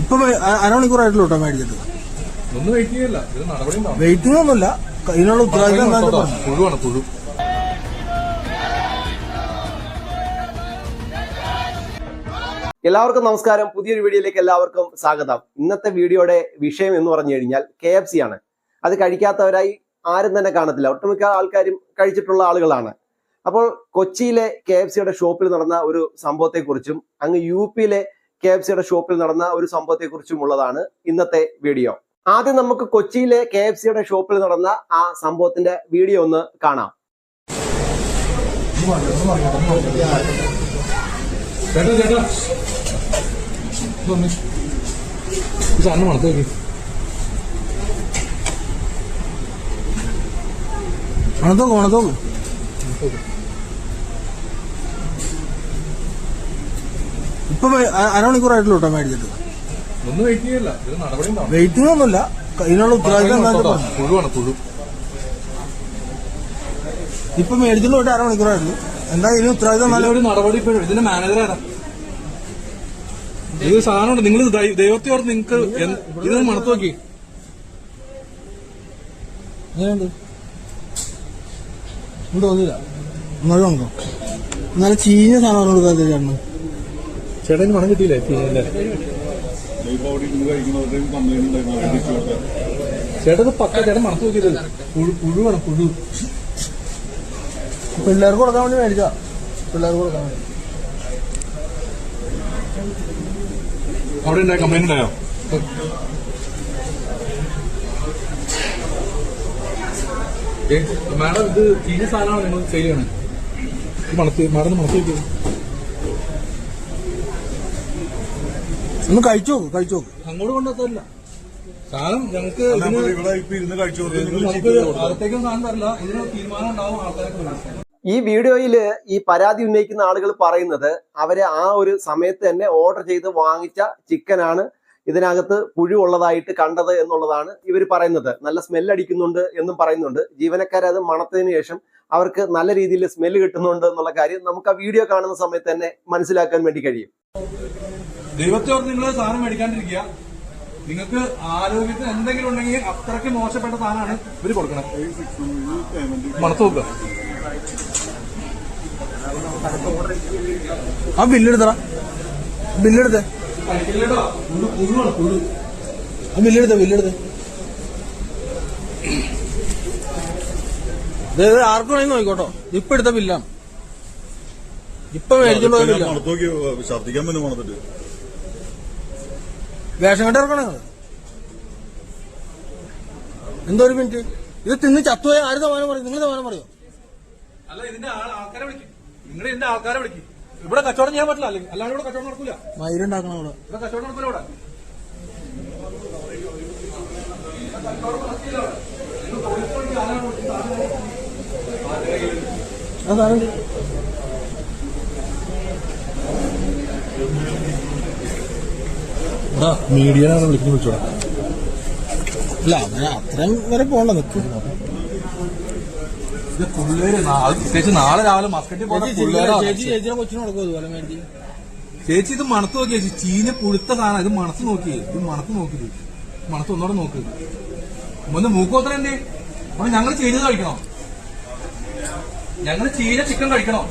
ഇപ്പൊ അരമണിക്കൂറായിട്ടുള്ളൂ കേട്ടോ മേടിച്ചിട്ട്. വെയിറ്റിംഗ് ഒന്നുമില്ല. ഇതിനുള്ള ഉത്തരവാദിത്തം എന്താണെന്ന് പറഞ്ഞു. പുഴുവാണ് പുഴു. എല്ലാവർക്കും നമസ്കാരം. പുതിയൊരു വീഡിയോയിലേക്ക് എല്ലാവർക്കും സ്വാഗതം. ഇന്നത്തെ വീഡിയോയുടെ വിഷയം എന്ന് പറഞ്ഞു കഴിഞ്ഞാൽ കെ എഫ് സി ആണ്. അത് കഴിക്കാത്തവരായി ആരും തന്നെ കാണത്തില്ല. ഒട്ടുമിക്ക ആൾക്കാരും കഴിച്ചിട്ടുള്ള ആളുകളാണ്. അപ്പോൾ കൊച്ചിയിലെ കെ എഫ് സിയുടെ ഷോപ്പിൽ നടന്ന ഒരു സംഭവത്തെക്കുറിച്ചും അങ്ങ് യു പിയിലെ കെ എഫ് സിയുടെ ഷോപ്പിൽ നടന്ന ഒരു സംഭവത്തെക്കുറിച്ചും ഉള്ളതാണ് ഇന്നത്തെ വീഡിയോ ആദ്യം നമുക്ക് കൊച്ചിയിലെ കെ എഫ് സിയുടെ ഷോപ്പിൽ നടന്ന ആ സംഭവത്തിന്റെ വീഡിയോ ഒന്ന് കാണാം. ചേട്ടാ ചേട്ടാ. ഇപ്പൊ അരമണിക്കൂറായിട്ടുള്ള കേട്ടോ മേടിച്ചിട്ട്. ഒന്നും വെയിറ്റ് ചെയ്യല്ല. ഇത് നടപടി ഉണ്ടാവും വെയിറ്റിംഗ് ഒന്നുമില്ല ഇതിനുള്ള ഉത്തരവാദിത്തം പുഴുവാണ് പുഴു. ഇപ്പൊ മേടിച്ചിട്ട് പോയിട്ട് അരമണിക്കൂറായിട്ടുള്ളൂ. എന്താ ഇതിന് ഉത്തരവാദിത്തം നല്ല നല്ലൊരു നടപടി ഇപ്പോഴും. ഇതിന്റെ മാനേജർ ആരാ? ഇത് സാധനമുണ്ട്. നിങ്ങൾ ദൈവത്തെ ഓർത്ത് നിങ്ങൾക്ക് ഇത് മണത്ത് നോക്കി. തോന്നില്ല എന്നാലും ചീഞ്ഞ സാധനം കൊടുക്കാത്ത ചേട്ടന്. ചേട്ടാ പണം മണം കിട്ടിയില്ലേ ചേട്ടത് പക്ക ചേട്ടൻ മണത്ത് നോക്കിയത്. പുഴു പുഴുവാണ് പുഴു. പിള്ളേർക്ക് കൊടുക്കാൻ വേണ്ടി മേടിക്കാം പിള്ളേർക്ക് കൊടുക്കാൻ വേണ്ടി. അവിടെ ഉണ്ടായ? കംപ്ലൈന്റ് ഉണ്ടായോ മാഡം ഇത് ചീഞ്ഞ സാധനമാണ് നിങ്ങൾ സെയിൽ ചെയ്യണേ? മണത്ത് മാഡം മണത്ത് നോക്കിയത്. ഒന്ന് കഴിച്ചു നോക്ക് കഴിച്ചു. നോക്ക് അങ്ങോട്ട് കൊണ്ടെത്തല്ല കാരണം ഞങ്ങൾക്ക് അല്ല, ഇതിന് അപ്പോൾ ഇവിടെ ഇപ്പൊ ഇരുന്ന് കഴിച്ചു കൊടുത്ത് നിങ്ങൾ നമുക്ക് അകത്തേക്കും സാധനം തരില്ല ഇതിന് തീരുമാനം ഉണ്ടാവും ആൾക്കാരൊക്കെ വിളിക്കാം ഈ വീഡിയോയിൽ ഈ പരാതി ഉന്നയിക്കുന്ന ആളുകൾ പറയുന്നത് അവർ ആ ഒരു സമയത്ത് തന്നെ ഓർഡർ ചെയ്ത് വാങ്ങിച്ച ചിക്കനാണ് ഇതിനകത്ത് പുഴു ഉള്ളതായിട്ട് കണ്ടത് എന്നുള്ളതാണ് ഇവർ പറയുന്നത്. നല്ല സ്മെല്ലടിക്കുന്നുണ്ട് എന്നും പറയുന്നുണ്ട്. ജീവനക്കാരത് അത് മണത്തതിന് ശേഷം അവർക്ക് നല്ല രീതിയിൽ സ്മെല്ല് കിട്ടുന്നുണ്ട് എന്നുള്ള കാര്യം നമുക്ക് ആ വീഡിയോ കാണുന്ന സമയത്ത് തന്നെ മനസ്സിലാക്കാൻ വേണ്ടി കഴിയും. ദൈവത്തെ ഓർത്ത് നിങ്ങൾ സാധനം മേടിക്കാണ്ടിരിക്കുക. നിങ്ങൾക്ക് ആരോഗ്യത്തിന് എന്തെങ്കിലും ഉണ്ടെങ്കിൽ അത്രയ്ക്ക് മോശപ്പെട്ട സാധനമാണ് ഇവർ കൊടുക്കണം മണത്ത് നോക്കുക ആ ബില്ലെടുത്തറ ബില്ലെടുത്തേ. ആ ബില്ലെടുത്തേ ബില്ലെടുത്തേ. ആർക്കും വേണമെങ്കിൽ നോക്കിക്കോട്ടോ. ഇപ്പൊ എടുത്ത ബില്ലാണ്. ഇപ്പൊ നോക്കി ഛർദിക്കാൻ പറ്റും മണത്തിട്ട്. വേഷം കണ്ട് ഇറക്കണം എന്തോ ഒരു മിനിറ്റ് ഇത് തിന്ന് ചത്തുപോയ ആര് സമാനം പറയും? നിങ്ങൾ സമാനം പറയോ? അല്ല ഇതിന്റെ ആൾ- ആൾക്കാരെ വിളിക്കും. നിങ്ങൾ ഇതിന്റെ ആൾക്കാരെ വിളിക്കും. ഇവിടെ കച്ചവടം ചെയ്യാൻ പറ്റില്ല. അല്ലെങ്കിൽ അല്ലാണ്ട് ഇവിടെ കച്ചവടം നടക്കൂല. മയിരുണ്ടാക്കണം അവിടെ ഇവിടെ. കച്ചവടം നടക്കൂല ഇവിടെ. ആ മീഡിയനാണ് വിളിക്കുന്നത് വിളിച്ചോടാ അല്ല അത്രയും വരെ പോണ്ട നിൽക്കും പ്രത്യേകിച്ച് നാളെ രാവിലെ മസ്കറ്റിൽ പോകുന്ന ചേച്ചി ചേച്ചി ചേച്ചിനെ കൊച്ചിനെ കൊടുക്കും അതുപോലെ മേടിച്ച്? ചേച്ചി ഇത് മണത്ത് നോക്കി ചേച്ചി. ചീഞ്ഞ പുഴുത്ത സാധനം. ഇത് മണത്ത് നോക്കി. ഇത് മണത്ത് നോക്കി മണത്ത് ഒന്നോടെ നോക്ക്. ഒന്ന് മൂക്കോത്ര അപ്പൊ ഞങ്ങൾ ചീഞ്ഞത് കഴിക്കണോ? ഞങ്ങൾ ചീഞ്ഞ ചിക്കൻ കഴിക്കണോ?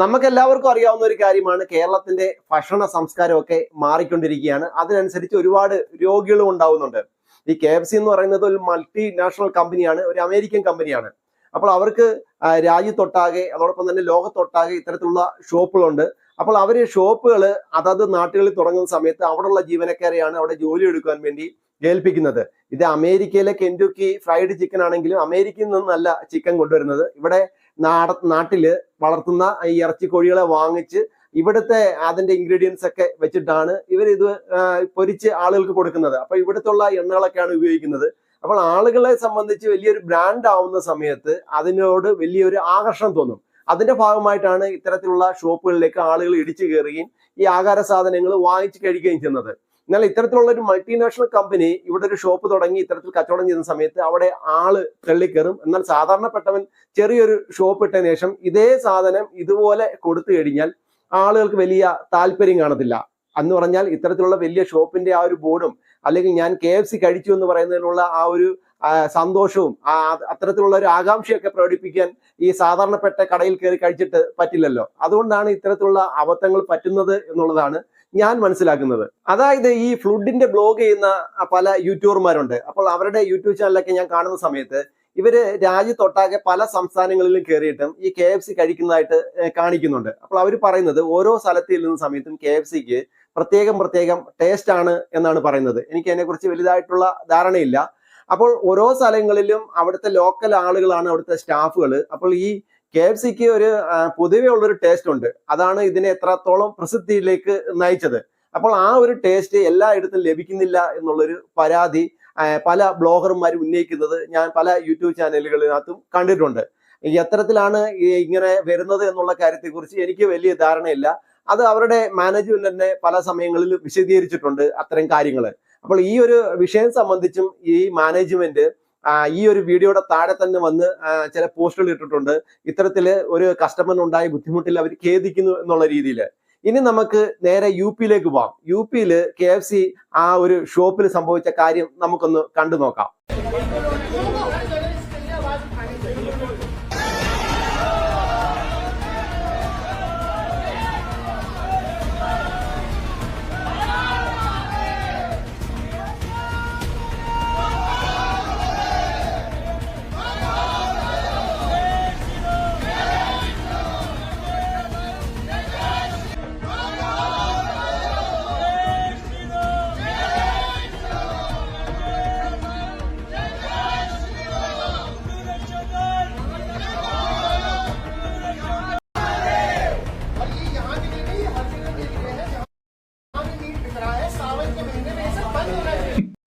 നമുക്ക് എല്ലാവർക്കും അറിയാവുന്ന ഒരു കാര്യമാണ് കേരളത്തിന്റെ ഭക്ഷണ സംസ്കാരമൊക്കെ മാറിക്കൊണ്ടിരിക്കുകയാണ്. അതിനനുസരിച്ച് ഒരുപാട് രോഗികളും ഉണ്ടാവുന്നുണ്ട്. ഈ കെ എഫ് സി എന്ന് പറയുന്നത് ഒരു മൾട്ടി നാഷണൽ കമ്പനിയാണ് ഒരു അമേരിക്കൻ കമ്പനിയാണ് അപ്പോൾ അവർക്ക് രാജ്യത്തൊട്ടാകെ അതോടൊപ്പം തന്നെ ലോകത്തൊട്ടാകെ ഇത്തരത്തിലുള്ള ഷോപ്പുകളുണ്ട്. അപ്പോൾ അവർ ഷോപ്പുകൾ അതത് നാട്ടുകളിൽ തുടങ്ങുന്ന സമയത്ത് അവിടെയുള്ള ജീവനക്കാരെയാണ് അവിടെ ജോലി എടുക്കാൻ വേണ്ടി ഏൽപ്പിക്കുന്നത്. ഇത് അമേരിക്കയിലെ കെൻഡുക്കി ഫ്രൈഡ് ചിക്കൻ ആണെങ്കിലും അമേരിക്കയിൽ നിന്നല്ല ചിക്കൻ കൊണ്ടുവരുന്നത്. ഇവിടെ നാട നാട്ടിൽ വളർത്തുന്ന ഈ ഇറച്ചി കോഴികളെ വാങ്ങിച്ച് ഇവിടുത്തെ അതിന്റെ ഇൻഗ്രീഡിയൻസ് ഒക്കെ വെച്ചിട്ടാണ് ഇവർ ഇത് പൊരിച്ച് ആളുകൾക്ക് കൊടുക്കുന്നത്. അപ്പൊ ഇവിടുത്തുള്ള എണ്ണകളൊക്കെയാണ് ഉപയോഗിക്കുന്നത്. അപ്പോൾ ആളുകളെ സംബന്ധിച്ച് വലിയൊരു ബ്രാൻഡ് ആവുന്ന സമയത്ത് അതിനോട് വലിയൊരു ആകർഷണം തോന്നും. അതിന്റെ ഭാഗമായിട്ടാണ് ഇത്തരത്തിലുള്ള ഷോപ്പുകളിലേക്ക് ആളുകൾ ഇടിച്ചു കയറുകയും ഈ ആഹാര സാധനങ്ങൾ വാങ്ങിച്ചു കഴിക്കുകയും ചെയ്യുന്നത്. എന്നാൽ ഇത്തരത്തിലുള്ള ഒരു മൾട്ടിനാഷണൽ കമ്പനി ഇവിടെ ഒരു ഷോപ്പ് തുടങ്ങി ഇത്തരത്തിൽ കച്ചവടം ചെയ്യുന്ന സമയത്ത് അവിടെ ആൾ തള്ളിക്കയറും. എന്നാൽ സാധാരണപ്പെട്ടവൻ ചെറിയൊരു ഷോപ്പ് ഇട്ടതിന് ശേഷം ഇതേ സാധനം ഇതുപോലെ കൊടുത്തു കഴിഞ്ഞാൽ ആളുകൾക്ക് വലിയ താല്പര്യം കാണത്തില്ല. എന്ന് പറഞ്ഞാൽ ഇത്തരത്തിലുള്ള വലിയ ഷോപ്പിന്റെ ആ ഒരു ബോർഡും അല്ലെങ്കിൽ ഞാൻ കെ എഫ് സി കഴിച്ചു എന്ന് പറയുന്നതിനുള്ള ആ ഒരു സന്തോഷവും അത്തരത്തിലുള്ള ഒരു ആകാംക്ഷയൊക്കെ പ്രകടിപ്പിക്കാൻ ഈ സാധാരണപ്പെട്ട കടയിൽ കയറി കഴിച്ചിട്ട് പറ്റില്ലല്ലോ. അതുകൊണ്ടാണ് ഇത്തരത്തിലുള്ള അബദ്ധങ്ങൾ പറ്റുന്നത് എന്നുള്ളതാണ് ഞാൻ മനസ്സിലാക്കുന്നത്. അതായത് ഈ ഫ്ലുഡിന്റെ ബ്ലോഗ് ചെയ്യുന്ന പല യൂട്യൂബർമാരുണ്ട്. അപ്പോൾ അവരുടെ യൂട്യൂബ് ചാനലൊക്കെ ഞാൻ കാണുന്ന സമയത്ത് ഇവർ രാജ്യത്തൊട്ടാകെ പല സംസ്ഥാനങ്ങളിലും കയറിയിട്ടും ഈ കെ എഫ് സി കഴിക്കുന്നതായിട്ട് കാണിക്കുന്നുണ്ട്. അപ്പോൾ അവർ പറയുന്നത് ഓരോ സ്ഥലത്ത് ചെല്ലുന്ന സമയത്തും കെ എഫ് സിക്ക് പ്രത്യേകം പ്രത്യേകം ടേസ്റ്റ് ആണ് എന്നാണ് പറയുന്നത്. എനിക്ക് അതിനെക്കുറിച്ച് വലുതായിട്ടുള്ള ധാരണയില്ല. അപ്പോൾ ഓരോ സ്ഥലങ്ങളിലും അവിടുത്തെ ലോക്കൽ ആളുകളാണ് അവിടുത്തെ സ്റ്റാഫുകൾ അപ്പോൾ ഈ കെ എഫ് സിക്ക് ഒരു പൊതുവെ ഉള്ളൊരു ടേസ്റ്റ് ഉണ്ട്. അതാണ് ഇതിനെ എത്രത്തോളം പ്രസിദ്ധിയിലേക്ക് നയിച്ചത്. അപ്പോൾ ആ ഒരു ടേസ്റ്റ് എല്ലായിടത്തും ലഭിക്കുന്നില്ല എന്നുള്ളൊരു പരാതി പല ബ്ലോഗർമാരും ഉന്നയിക്കുന്നത് ഞാൻ പല യൂട്യൂബ് ചാനലുകളിനകത്തും കണ്ടിട്ടുണ്ട്. എത്തരത്തിലാണ് ഇങ്ങനെ വരുന്നത് എന്നുള്ള കാര്യത്തെക്കുറിച്ച് എനിക്ക് വലിയ ധാരണയില്ല. അത് അവരുടെ മാനേജ്മെന്റ് തന്നെ പല സമയങ്ങളിലും വിശദീകരിച്ചിട്ടുണ്ട് അത്തരം കാര്യങ്ങൾ അപ്പോൾ ഈ ഒരു വിഷയം സംബന്ധിച്ചും ഈ മാനേജ്മെന്റ് ഈ ഒരു വീഡിയോയുടെ താഴെ തന്നെ വന്ന് ചില പോസ്റ്റുകൾ ഇട്ടിട്ടുണ്ട്. ഇത്തരത്തിൽ ഒരു കസ്റ്റമറിന് ഉണ്ടായ ബുദ്ധിമുട്ടിൽ അവർ ഖേദിക്കുന്നു എന്നുള്ള രീതിയിൽ. ഇനി നമുക്ക് നേരെ യു പിയിലേക്ക് പോവാം. യു പിയിൽ കെ എഫ് സി ആ ഒരു ഷോപ്പിൽ സംഭവിച്ച കാര്യം നമുക്കൊന്ന് കണ്ടു നോക്കാം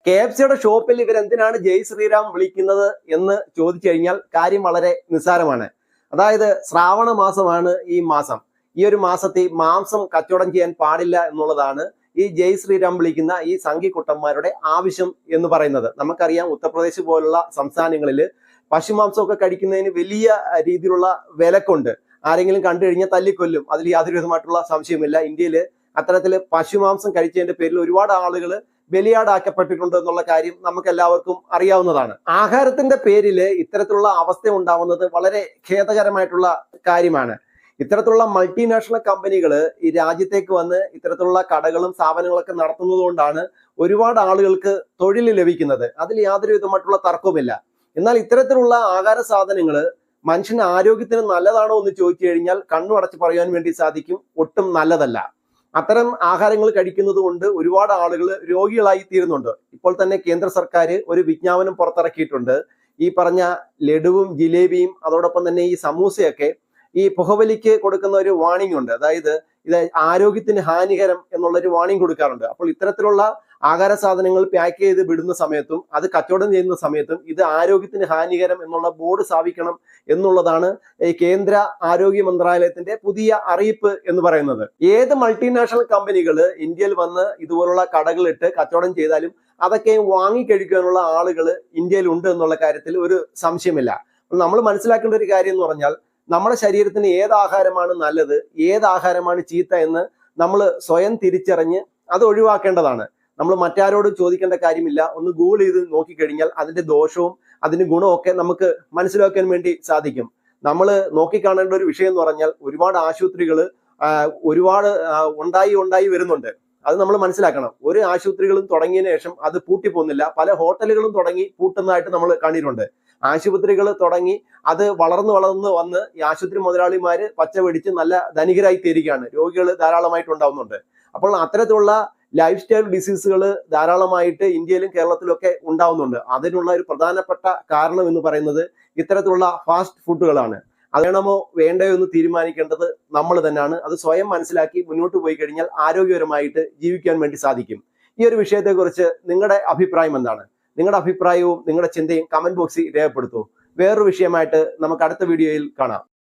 കെ എഫ് സിയുടെ ഷോപ്പിൽ ഇവരെന്തിനാണ് ജയ് ശ്രീറാം വിളിക്കുന്നത് എന്ന് ചോദിച്ചു കഴിഞ്ഞാൽ കാര്യം വളരെ നിസ്സാരമാണ്. അതായത് ശ്രാവണ മാസമാണ് ഈ മാസം. ഈ ഒരു മാസത്തിൽ മാംസം കച്ചവടം ചെയ്യാൻ പാടില്ല എന്നുള്ളതാണ് ഈ ജയ് ശ്രീറാം വിളിക്കുന്ന ഈ സംഘിക്കുട്ടന്മാരുടെ ആവശ്യം എന്ന് പറയുന്നത്. നമുക്കറിയാം ഉത്തർപ്രദേശ് പോലുള്ള സംസ്ഥാനങ്ങളിൽ പശുമാംസമൊക്കെ കഴിക്കുന്നതിന് വലിയ രീതിയിലുള്ള വിലക്കുണ്ട്. ആരെങ്കിലും കണ്ടു കഴിഞ്ഞാൽ തല്ലിക്കൊല്ലും. അതിൽ യാതൊരു വിധമായിട്ടുള്ള സംശയമില്ല ഇന്ത്യയിൽ അത്തരത്തിൽ പശുമാംസം കഴിച്ചതിന്റെ പേരിൽ ഒരുപാട് ആളുകൾ ബലിയാടാക്കപ്പെട്ടിട്ടുണ്ട് എന്നുള്ള കാര്യം നമുക്ക് എല്ലാവർക്കും അറിയാവുന്നതാണ്. ആഹാരത്തിന്റെ പേരിൽ ഇത്തരത്തിലുള്ള അവസ്ഥ ഉണ്ടാവുന്നത് വളരെ ഖേദകരമായിട്ടുള്ള കാര്യമാണ്. ഇത്തരത്തിലുള്ള മൾട്ടിനാഷണൽ കമ്പനികൾ ഈ രാജ്യത്തേക്ക് വന്ന് ഇത്തരത്തിലുള്ള കടകളും സ്ഥാപനങ്ങളൊക്കെ നടത്തുന്നത് കൊണ്ടാണ് ഒരുപാട് ആളുകൾക്ക് തൊഴിൽ ലഭിക്കുന്നത്. അതിൽ യാതൊരു വിധമായിട്ടുള്ള തർക്കവുമില്ല. എന്നാൽ ഇത്തരത്തിലുള്ള ആഹാര സാധനങ്ങൾ മനുഷ്യന് ആരോഗ്യത്തിന് നല്ലതാണോ എന്ന് ചോദിച്ചു കഴിഞ്ഞാൽ കണ്ണു അടച്ച് പറയാൻ വേണ്ടി സാധിക്കും. ഒട്ടും നല്ലതല്ല. അത്തരം ആഹാരങ്ങൾ കഴിക്കുന്നത് കൊണ്ട് ഒരുപാട് ആളുകൾ രോഗികളായി തീരുന്നുണ്ട്. ഇപ്പോൾ തന്നെ കേന്ദ്ര സർക്കാർ ഒരു വിജ്ഞാപനം പുറത്തിറക്കിയിട്ടുണ്ട്. ഈ പറഞ്ഞ ലഡുവും ജിലേബിയും അതോടൊപ്പം തന്നെ ഈ സമൂസയൊക്കെ ഈ പുകവലിക്ക് കൊടുക്കുന്ന ഒരു വാണിംഗ് ഉണ്ട്. അതായത് ഇത് ആരോഗ്യത്തിന് ഹാനികരം എന്നുള്ളൊരു വാണിംഗ് കൊടുക്കാറുണ്ട്. അപ്പോൾ ഇത്തരത്തിലുള്ള ആഹാര സാധനങ്ങൾ പാക്ക് ചെയ്ത് വിടുന്ന സമയത്തും അത് കച്ചവടം ചെയ്യുന്ന സമയത്തും ഇത് ആരോഗ്യത്തിന് ഹാനികരം എന്നുള്ള ബോർഡ് സ്ഥാപിക്കണം എന്നുള്ളതാണ് കേന്ദ്ര ആരോഗ്യ മന്ത്രാലയത്തിന്റെ പുതിയ അറിയിപ്പ് എന്ന് പറയുന്നത്. ഏത് മൾട്ടിനാഷണൽ കമ്പനികൾ ഇന്ത്യയിൽ വന്ന് ഇതുപോലുള്ള കടകളിട്ട് കച്ചവടം ചെയ്താലും അതൊക്കെ വാങ്ങിക്കഴിക്കാനുള്ള ആളുകൾ ഇന്ത്യയിൽ ഉണ്ട് എന്നുള്ള കാര്യത്തിൽ ഒരു സംശയമില്ല. നമ്മൾ മനസ്സിലാക്കേണ്ട ഒരു കാര്യം എന്ന് പറഞ്ഞാൽ നമ്മുടെ ശരീരത്തിന് ഏത് ആഹാരമാണ് നല്ലത് ഏത് ആഹാരമാണ് ചീത്ത എന്ന് നമ്മൾ സ്വയം തിരിച്ചറിഞ്ഞ് അത് ഒഴിവാക്കേണ്ടതാണ്. നമ്മൾ മറ്റാരോട് ചോദിക്കേണ്ട കാര്യമില്ല. ഒന്ന് ഗൂഗിൾ ചെയ്ത് നോക്കിക്കഴിഞ്ഞാൽ അതിന്റെ ദോഷവും അതിന്റെ ഗുണവും ഒക്കെ നമുക്ക് മനസ്സിലാക്കാൻ വേണ്ടി സാധിക്കും. നമ്മൾ നോക്കിക്കാണേണ്ട ഒരു വിഷയം എന്ന് പറഞ്ഞാൽ ഒരുപാട് ആശുപത്രികൾ ഒരുപാട് ഉണ്ടായി ഉണ്ടായി വരുന്നുണ്ട്. അത് നമ്മൾ മനസ്സിലാക്കണം. ഒരു ആശുപത്രികളും തുടങ്ങിയതിനു ശേഷം അത് പൂട്ടിപ്പോകുന്നില്ല. പല ഹോട്ടലുകളും തുടങ്ങി പൂട്ടുന്നതായിട്ട് നമ്മൾ കണ്ടിട്ടുണ്ട്. ആശുപത്രികൾ തുടങ്ങി അത് വളർന്നു വളർന്ന് വന്ന് ഈ ആശുപത്രി മുതലാളിമാര് പച്ച പിടിച്ച് നല്ല ധനികരായി തീരുകയാണ്. രോഗികൾ ധാരാളമായിട്ട് ഉണ്ടാവുന്നുണ്ട്. അപ്പോൾ അത്തരത്തിലുള്ള ലൈഫ് സ്റ്റൈൽ ഡിസീസുകൾ ധാരാളമായിട്ട് ഇന്ത്യയിലും കേരളത്തിലും ഒക്കെ ഉണ്ടാവുന്നുണ്ട്. അതിനുള്ള ഒരു പ്രധാനപ്പെട്ട കാരണം എന്ന് പറയുന്നത് ഇത്തരത്തിലുള്ള ഫാസ്റ്റ് ഫുഡുകളാണ് അത് വേണമോ വേണ്ടയോ എന്ന് തീരുമാനിക്കേണ്ടത് നമ്മൾ തന്നെയാണ്. അത് സ്വയം മനസ്സിലാക്കി മുന്നോട്ട് പോയി കഴിഞ്ഞാൽ ആരോഗ്യപരമായിട്ട് ജീവിക്കാൻ വേണ്ടി സാധിക്കും. ഈ ഒരു വിഷയത്തെക്കുറിച്ച് നിങ്ങളുടെ അഭിപ്രായം എന്താണ്? നിങ്ങളുടെ അഭിപ്രായവും നിങ്ങളുടെ ചിന്തയും കമന്റ് ബോക്സിൽ രേഖപ്പെടുത്തൂ. വേറൊരു വിഷയമായിട്ട് നമുക്ക് അടുത്ത വീഡിയോയിൽ കാണാം.